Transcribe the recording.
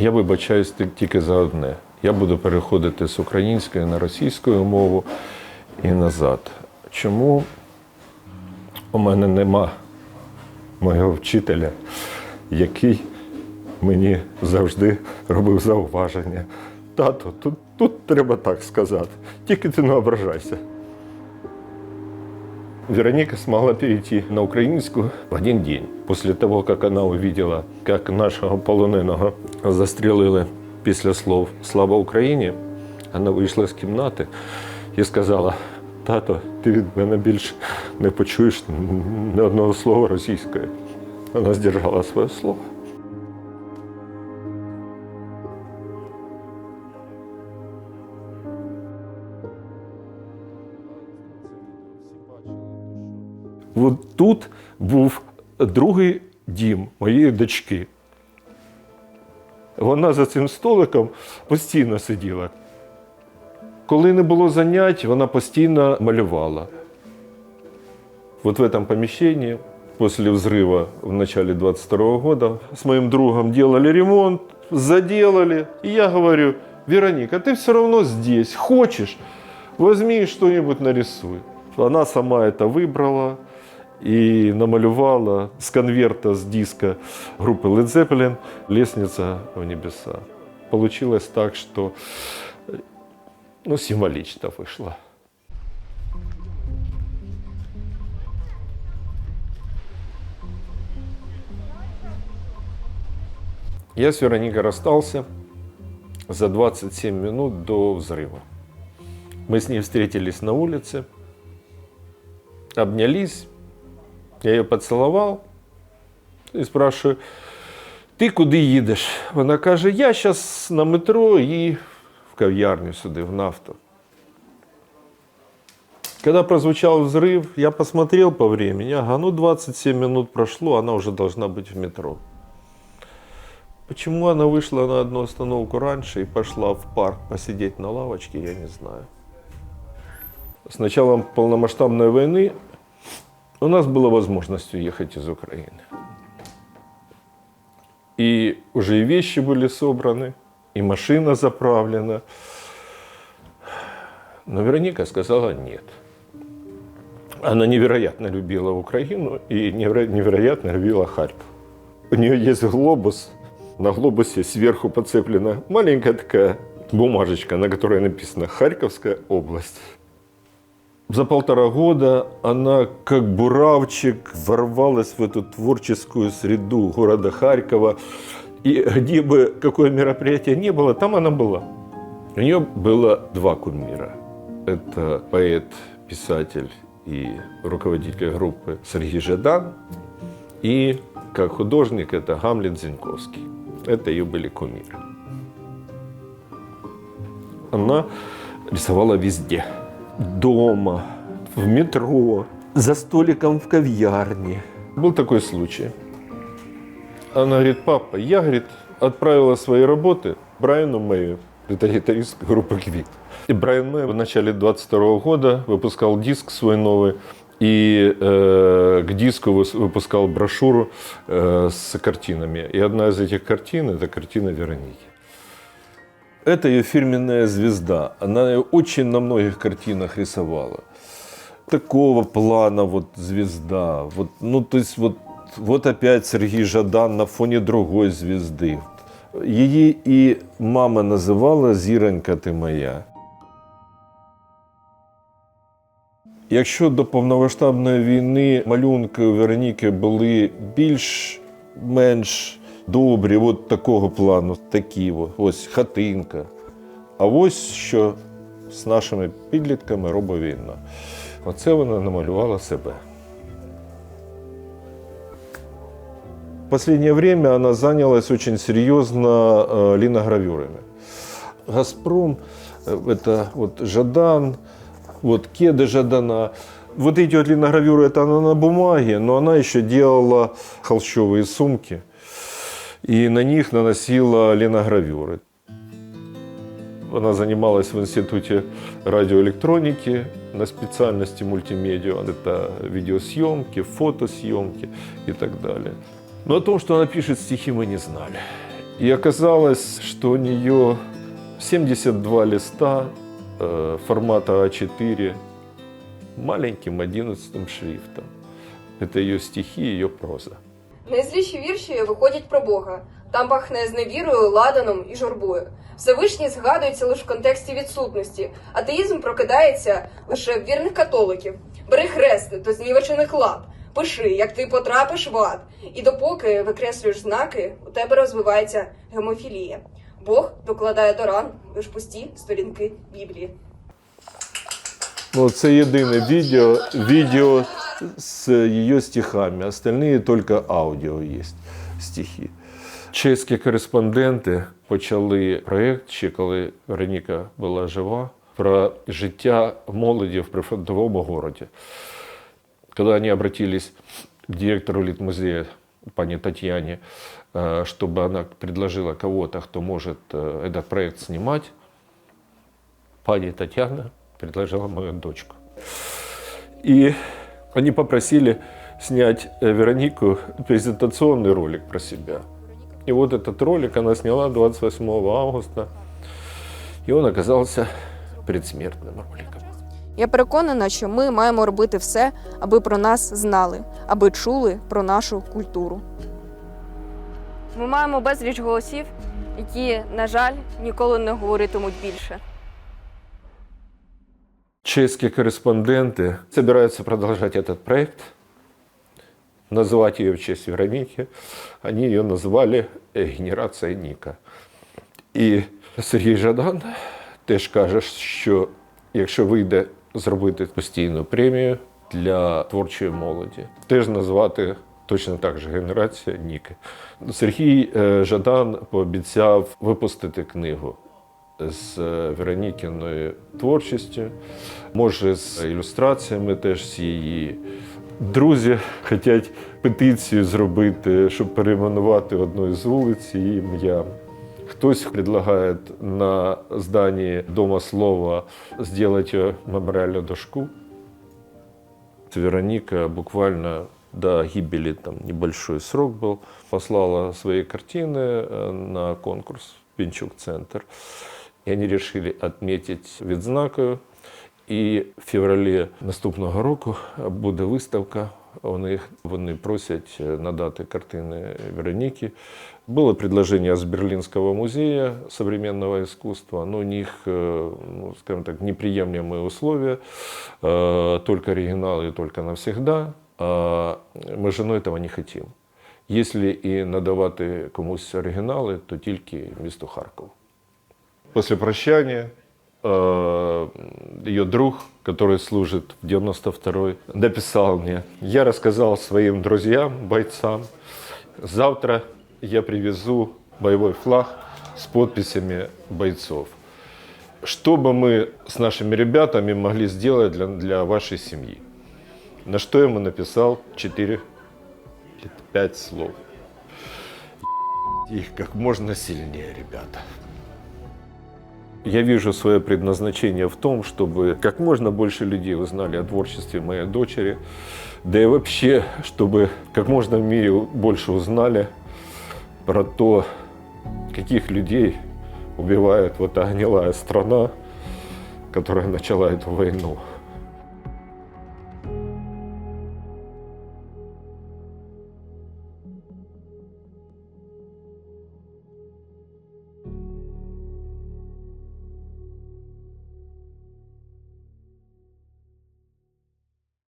Я вибачаюсь тільки за одне. Я буду переходити з української на російську мову і назад. Чому у мене нема мого вчителя, який мені завжди робив зауваження. Тато, тут, тут треба так сказати. Тільки ти не ображайся. Вероника смогла перейти на украинскую в один день. После того, как она увидела, как нашого полоненого застрелили після слов «Слава Україні», вона вийшла з кімнати і сказала, тато, ти від мене більше не почуєш ні одного слова російської. Вона здержала своє слово. От тут був другий дім моєї дочки. Вона за цим столиком постійно сиділа. Коли не було занять, вона постійно малювала. Вот в этом помещении после взрыва в начале 22 года с моим другом делали ремонт, заделали. И я говорю, Вероника, ты все равно здесь, хочешь, возьми и что-нибудь нарисуй. Она сама это выбрала И намалювала с конверта, с диска группы Led Zeppelin «Лестница в небеса». Получилось так, что ну, символично вышло. Я с Вероникой расстался за 27 минут до взрыва. Мы с ней встретились на улице, обнялись, я ее поцеловал і спрашиваю, ти куди їдеш? Вона каже, я зараз на метро і в кав'ярню сюди, в нафту. Когда прозвучал взрыв, я посмотрел по времени, ага, ну 27 минут прошло, она уже должна быть в метро. Почему она вышла на одну остановку раньше и пошла в парк посидеть на лавочке, я не знаю. С началом полномасштабной войны у нас была возможность уехать из Украины. И уже и вещи были собраны, и машина заправлена. Но Вероника сказала нет. Она невероятно любила Украину и неверо- невероятно любила Харьков. У нее есть глобус. На глобусе сверху подцеплена маленькая такая бумажечка, на которой написано «Харьковская область». За полтора года она, как буравчик, ворвалась в эту творческую среду города Харькова. И где бы какое мероприятие не было, там она была. У нее было два кумира. Это поэт, писатель и руководитель группы Сергей Жадан. И как художник это Гамлет Зиньковский. Это ее были кумиры. Она рисовала везде. Дома, в метро, за столиком в кав'ярні. Был такой случай. Она говорит, папа, я, говорит, отправила свои работы Брайану Мэю, это гитарист группы Квит. И Брайан Мэй в начале 22 года выпускал диск свой новый, и э, к диску выс- выпускал брошюру э, с картинами. И одна из этих картин – это картина Вероники. Это ее фирменная звезда. Она ее очень на многих картинах рисовала. Такого плана вот звезда. Вот, ну, то есть вот, вот опять Сергей Жадан на фоне другой звезды. Її і мама називала Зіронька ти моя. Якщо до повномасштабної війни малюнки у Вероніки були більш-менш добрі, от такого плану, такі о, ось хатинка. А ось що з нашими підлітками робить війна. Оце вона намалювала себе. В последнее время она занялась очень серьезно э, линогравюрами. «Газпром» э, – это вот Жадан, вот кеды Жадана. Вот эти вот линогравюры – это она на бумаге, но она еще делала холщовые сумки. И на них наносила линогравюры. Она занималась в институте радиоэлектроники на специальности мультимедиа. Это видеосъемки, фотосъемки и так далее. Но о том, что она пишет стихи, мы не знали. И оказалось, что у нее 72 листа э, формата А4 маленьким 11 шрифтом. Это ее стихи, ее проза. Найзліші вірші виходять про Бога. Там пахне зневірою, ладаном і журбою. Всевишній згадується лише в контексті відсутності. Атеїзм прокидається лише в вірних католиків. Бери хрести до знівечених лап. Пиши, як ти потрапиш в ад. І допоки викреслюєш знаки, у тебе розвивається гемофілія. Бог докладає до ран лише пусті сторінки Біблії. Ну, це єдине відео, відео з її стихами. Остальні тільки аудіо є стихи. Чеські кореспонденти почали проєкт, ще коли Вероніка була жива, про життя молоді в прифронтовому городі. Когда они обратились к директору Литмузея, пани Татьяне, э, чтобы она предложила кого-то, кто может э, этот проект снимать, пани Татьяна предложила мою дочку. И они попросили снять э, Веронику презентационный ролик про себя. И вот этот ролик она сняла 28 августа, и он оказался предсмертным роликом. Я переконана, що ми маємо робити все, аби про нас знали, аби чули про нашу культуру. Ми маємо безліч голосів, які, на жаль, ніколи не говоритимуть більше. Чешские корреспонденты собираются продолжать этот проект, называть ее в честь Вероники. Они ее назвали э, «Генерація Ніка». І Сергій Жадан теж каже, що якщо вийде зробити постійну премію для творчої молоді, теж назвати точно так же генерація Ніки. Сергій е, Жадан пообіцяв випустити книгу з е, Веронікіною творчістю, може з ілюстраціями теж з її. Друзі хочуть петицію зробити, щоб перейменувати одну із вулиць її ім'я. Хтось предлагає на здании Дома слова сделать ее мемориальную дошку. Вероника буквально до гибели там небольшой срок был, послала свои картины э, на конкурс в Пинчук-центр. И они решили отметить відзнакою. І в февралі наступного року буде виставка. У них вони просять е, надати картини Вероніки. Было предложение с Берлинского музея современного искусства, но у них, э, ну, скажем так, неприемлемые условия, э, только оригиналы и только навсегда. А ми з женою этого не хотим. Если і надавати комусь оригінали, то тільки місту Харков. После прощания э, ее друг, который служит в 92-й, написал мне, я рассказал своим друзьям, бойцам, завтра я привезу боевой флаг с подписями бойцов. Что бы мы с нашими ребятами могли сделать для, для вашей семьи? На что я ему написал 4 или 5 слов. Их как можно сильнее, ребята. Я вижу свое предназначение в том, чтобы как можно больше людей узнали о творчестве моей дочери, да и вообще, чтобы как можно в мире больше узнали про то, каких людей убивает вот та гнилая страна, которая начала эту войну.